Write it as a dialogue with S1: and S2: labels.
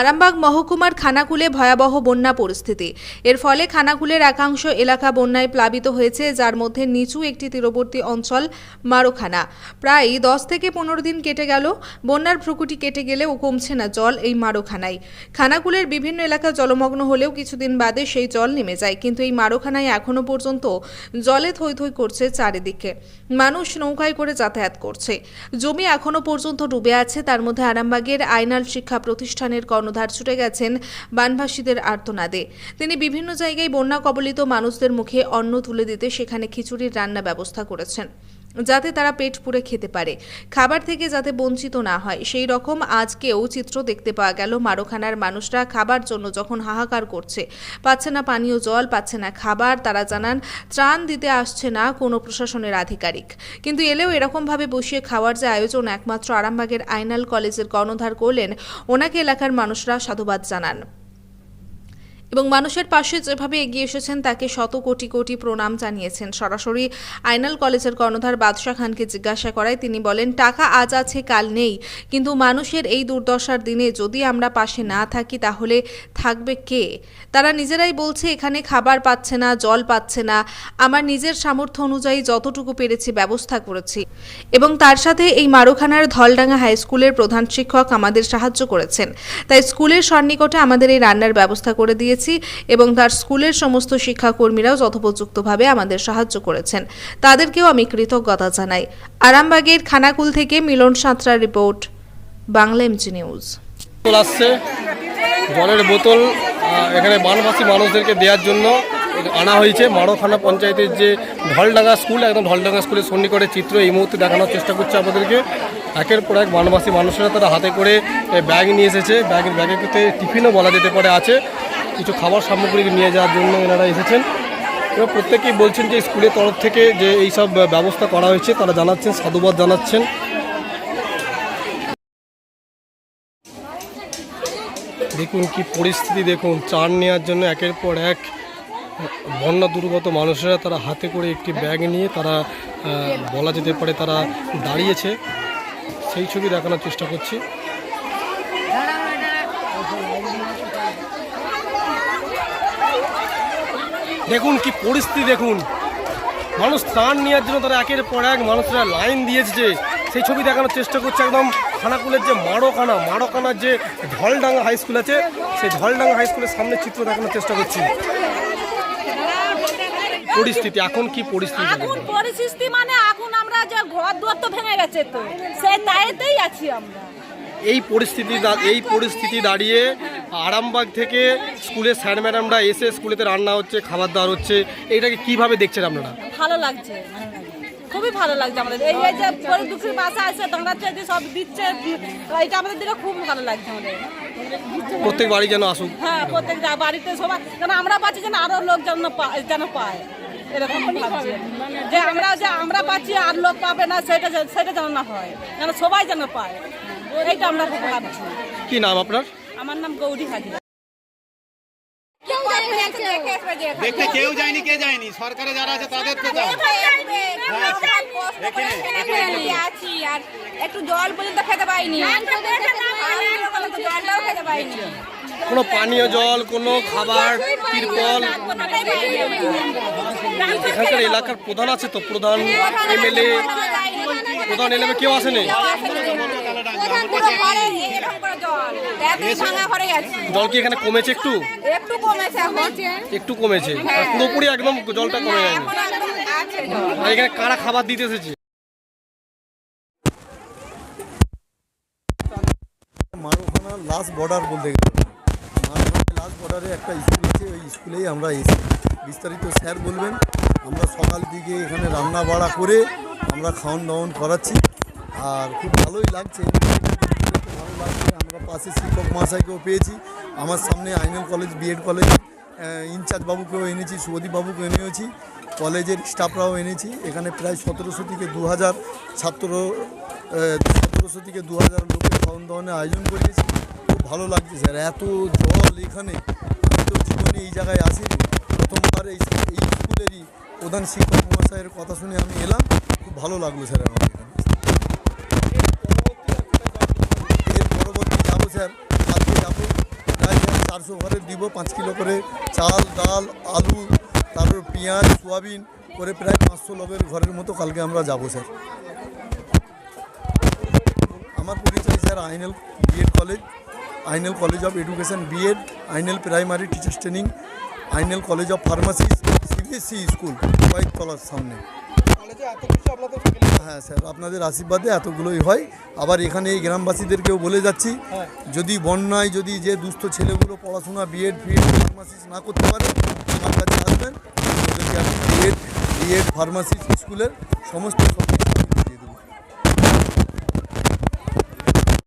S1: আরামবাগ মহকুমার খানাকুলে ভয়াবহ বন্যা পরিস্থিতি। এর ফলে খানাকুলের একাংশ এলাকা বন্যায় প্লাবিত হয়েছে, যার মধ্যে নিচু একটি তীরবর্তী অঞ্চল মারোখানা। প্রায় দশ থেকে পনেরো দিন কেটে গেল, বন্যার ভ্রুকুটি কেটে গেলেও কমছে না জল এই মারোখানায়। খানাকুলের বিভিন্ন এলাকা জলমগ্ন হলেও কিছুদিন বাদে সেই জল নেমে যায়, কিন্তু এই মারোখানায় এখনও পর্যন্ত জলে থই থই করছে চারিদিকে। মানুষ নৌকায় করে যাতায়াত করছে। জমি এখনও পর্যন্ত ডুবে আছে, তার মধ্যে আরামবাগের আইনাল শিক্ষা প্রতিষ্ঠানের কর্ণধার ছুটে গেছেন বানভাসীদের আর্তনাদে। তিনি বিভিন্ন জায়গায় বন্যা কবলিত মানুষদের মুখে অন্ন তুলে দিতে সেখানে খিচুড়ির রান্না ব্যবস্থা করেছেন। যাতে তারা পেট পুরে খেতে পারে। খাবার থেকে যাতে বঞ্চিত না হয়, সেই রকম আজকেও চিত্র দেখতে পাওয়া গেল। মারোখানার মানুষরা খাবার জন্য যখন হাহাকার করছে, পাচ্ছে না পানীয় জল, পাচ্ছে না খাবার, তারা জানান, ত্রাণ দিতে আসছে না কোনো প্রশাসনের আধিকারিক। কিন্তু এলেও এরকমভাবে বসিয়ে খাওয়ার যে আয়োজন একমাত্র আরামবাগের আইনাল কলেজের কর্ণধার করলেন, ওনাকে এলাকার মানুষরা সাধুবাদ জানান। এবং মানুষের পাশে যেভাবে এগিয়ে এসেছেন, তাকে শত কোটি কোটি প্রণাম জানিয়েছেন। সরাসরি আইনাল কলেজের কর্ণধার বাদশাহ খানকে জিজ্ঞাসা করায় তিনি বলেন, টাকা আজ আছে, কাল নেই। কিন্তু মানুষের এই দুর্দশার দিনে যদি আমরা পাশে না থাকি, তাহলে থাকবে কে? তারা নিজেরাই বলছে, এখানে খাবার পাচ্ছে না, জল পাচ্ছে না। আমার নিজের সামর্থ্য অনুযায়ী যতটুকু পেরেছি, ব্যবস্থা করেছি। এবং তার সাথে এই মারুখানার ধলডাঙ্গা হাই স্কুলের প্রধান শিক্ষক আমাদের সাহায্য করেছেন। তাই স্কুলের সন্নিকটে আমাদের এই রান্নার ব্যবস্থা করে দিয়েছি এবং তার স্কুলের সমস্ত শিক্ষাকর্মীরাও যথোপযুক্তভাবে আমাদের সাহায্য করেছেন। তাদেরকেও আমি কৃতজ্ঞতা জানাই। আরামবাগের খানাকুল থেকে মিলন সাঁতরার রিপোর্ট, বাংলা এমজি নিউজ
S2: জলের বোতল এখানে বানবাসী মানুষদেরকে দেওয়ার জন্য আনা হয়েছে। মারোখানা পঞ্চায়েতের যে ঢলডাঙ্গা স্কুল, একদম ঢলডাঙ্গা স্কুলের সন্নিকটে চিত্র এই মুহূর্তে দেখানোর চেষ্টা করছে আমাদেরকে একের পর এক বানবাসী মানুষেরা তারা হাতে করে ব্যাগ নিয়ে এসেছে। ব্যাগের ব্যাগের ক্ষেত্রে টিফিনও বলা যেতে পারে আছে। কিছু খাবার সামগ্রী নিয়ে যাওয়ার জন্য এনারা এসেছেন। এবং প্রত্যেকেই বলছেন যে স্কুলের তরফ থেকে যে এই সব ব্যবস্থা করা হয়েছে, তারা জানাচ্ছেন, সাধুবাদ জানাচ্ছেন। দেখুন কি পরিস্থিতি, দেখুন ত্রাণ নেওয়ার জন্য একের পর এক বন্যা দুর্গত মানুষেরা তারা হাতে করে একটি ব্যাগ নিয়ে তারা বলা যেতে পারে তারা দাঁড়িয়েছে। সেই ছবি দেখানোর চেষ্টা করছি। দেখুন কি পরিস্থিতি, দেখুন। মানুষ ত্রাণ নেওয়ার জন্য তারা একের পর এক মানুষরা লাইন দিয়েছে সেই ছবি দেখানোর চেষ্টা করছে একদম খানাকুলের যে মারোখানা মারোখানার যে ঢলডাঙ্গা হাই স্কুল আছে, সেই ঢলডাঙ্গা হাই স্কুলের সামনে চিত্র দেখানোর চেষ্টা করছি। পরিস্থিতি, এখন কি পরিস্থিতি?
S3: এখন পরিস্থিতি মানে এখন আমরা যে ঘর দুয়ার তো ভেঙে গেছে তো। সেই তাইতেই আছি আমরা।
S2: এই পরিস্থিতি এই পরিস্থিতি দাঁড়িয়ে আরামবাগ থেকে স্কুলের স্যার ম্যাডামরা এসে স্কুলেতে রান্না হচ্ছে খাবার দাবার হচ্ছে এইটাকে কীভাবে দেখছেন আপনারা?
S3: ভালো লাগছে। খুবই ভালো লাগছে আমাদের। এই যে গরিব দুঃখীর বাসা আছে দাঁড়াচ্ছে যে সব দিচ্ছে এটা আমাদের দিকে খুব ভালো লাগছে আমাদের।
S2: প্রত্যেক বাড়ি যেন আসুক।
S3: হ্যাঁ প্রত্যেক বাড়িতে সবাই যেন আমরা পাচ্ছি যেন আরও লোক যেন যেন পায়। এরকম ভাবছি। যে আমরা যে আমরা পাচ্ছি আর লোক পাবে না সেটা সেটা যেন না হয়। যেন সবাই যেন পায়। এইটা আমরা খুব ভাবছি
S2: কি নাম আপনার
S3: আমার নাম গৌরী হাজিরা
S4: দেখতে কেউ যায়নি কে যায়নি সরকারে যারা আছে তাদের তো
S5: একটু জল পর্যন্ত খেতে পাইনি
S2: কোনো পানীয় জল কোনো খাবার তিরপল এখানকার এলাকার প্রধান আছে তো প্রধান এমএলএ প্রধান এমএলএ কেউ আসেনি জল। কি এখানে কমেছে একটু?
S5: একটু কমেছে
S2: একটু কমেছে? পুরোপুরি একদম জলটা কমে যায়নি
S5: এখন
S2: কারা খাবার দিতে এসেছে?
S6: মারোখানা লাস্ট বর্ডার বলতে গেলে। মারোখানা লাস্ট বর্ডারে একটা স্কুল আছে ওই স্কুলেই আমরা এসেছি। বিস্তারিত স্যার বলবেন। আমরা সকাল দিকে এখানে রান্না বাড়া করে আমরা খাওয়ান দাওয়ান করাচ্ছি। আর খুব ভালোই লাগছে। ভালো লাগছে। আমরা পাশে শিক্ষক মহাশয়কেও পেয়েছি। আমার সামনে Ainal college BEd college incharge বাবুকেও এনেছি সুদীপ বাবুকেও এনেছি কলেজের স্টাফরাও এনেছি। এখানে প্রায় সতেরোশো থেকে দু হাজার ছাত্র সতেরোশো থেকে দু হাজার লোকের খাওয়ান দাওয়ানের আয়োজন করেছি। খুব ভালো লাগছে স্যার। এত জল এখানে। তো জীবনে এই জায়গায় আসিনি। প্রথমবার এই স্কুলেরই প্রধান শিক্ষক মহাশয়ের কথা শুনে আমি এলাম। খুব ভালো লাগল স্যার আমার এখানে এর পরবর্তী যাব স্যার আজকে যাব চারশো ঘরের দিব, পাঁচ কিলো করে চাল, ডাল, আলু, তারপর পেঁয়াজ, সোয়াবিন করে প্রায় পাঁচশো লোকের ঘরের মতো কালকে আমরা যাব, স্যার। আমার পরিচয় sir Ainal BEd college Ainal college of education BEd Ainal primary teachers training Ainal college of pharmacy CBSC school কয়েকতলার সামনে। হ্যাঁ স্যার আপনাদের আশীর্বাদে এতগুলোই হয়। আবার এখানে এই গ্রামবাসীদেরকেও বলে যাচ্ছি যদি বন্যায় যদি যে দুস্থ ছেলেগুলো পড়াশোনা বিএড ফিএড ফার্মাসিস না করতে পারে আমার কাছে আসবেন যদি বিএড বিএড স্কুলের সমস্ত